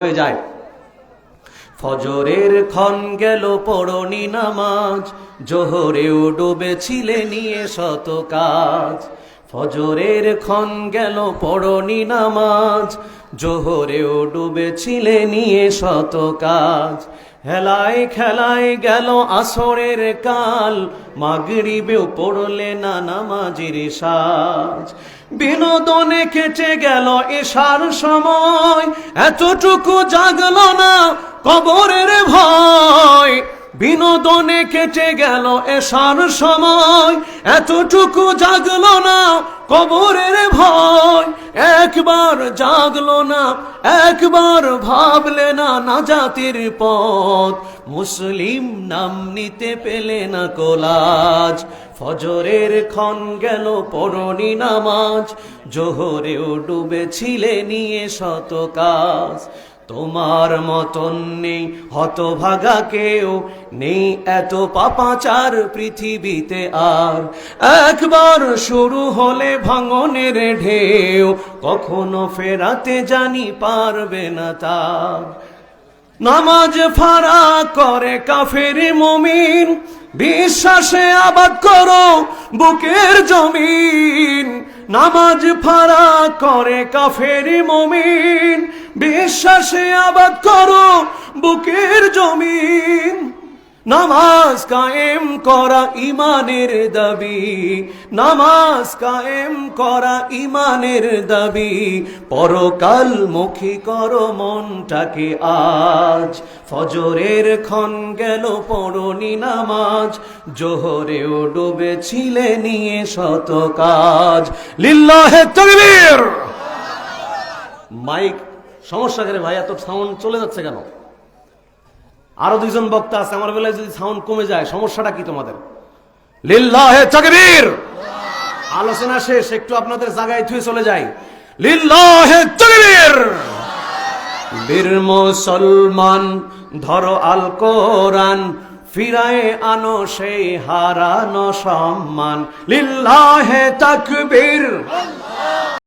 হয়ে যায়। ফজরের ক্ষণ গেল পড়নি নামাজ, জোহরেও ডুবেছিলে নিয়ে শত কাজ। ফজরের ক্ষণ গেল পড়নি নামাজ, জোহরেও ডুবেছিলে নিয়ে শত কাজ। হেলায় খেলায় গেল আসরের কাল, মাগরিবেও পড়লে না নামাজের সাজ। বিনোদনে কেটে গেল এসার সময়। এতটুকু জাগলো না কবরের ভয়। বিনোদনে কেটে গেল এসার সময়। এতটুকু জাগলো না কবরের ভয়। একবার জাগলো না, একবার ভাবলে না না জাতির পথ। মুসলিম নাম নিতে পেলে না কোলাজ। ফজরের ক্ষণ গেল পরনি নামাজ। জোহরেও ডুবেছিলে নিয়ে শত কাজ। তোমার মতন নেই, হতভাগা কেউ নেই। এত পাপাচার পৃথিবীতে আর একবার শুরু হলে ভাঙনের ঢেউ কখনো ফেরাতে জানি পারবে না তার। নামাজ ফারা করে কাফের মমিন, বিশ্বাসে আবাদ করো বুকের জমিন। নামাজ ফারা করে কাফের মমিন। বিশ্বাসে আবাদ করো বুকের জমিন। নামাজ কায়েম করা ইমানের দাবি, নামাজ কায়েম করা ইমানের দাবি, পরকাল মুখী কর মনটাকে আজ, ফজরের ক্ষণ গেল পড়নি নামাজ, জোহরেও ডুবেছিলে নিয়ে শত কাজ। লিল্লাহে তকবীর! মাইক, সমস্যা করে ভাই, এত সাউন্ড চলে যাচ্ছে কেন? আরও দুইজন বক্তা আছে আমার বেলায় যদি সাউন্ড কমে যায় সমস্যাটা কি তোমাদের? লিল্লাহে তাকবীর! আলোচনা শেষ একটু আপনাদের জায়গায় থুয়ে চলে যাই। লিল্লাহে তাকবীর! বীর মুসলমান ধরো আল কোরআন ফিরায় আনো সেই হারানো সম্মান। লিল্লাহে তাকবীর!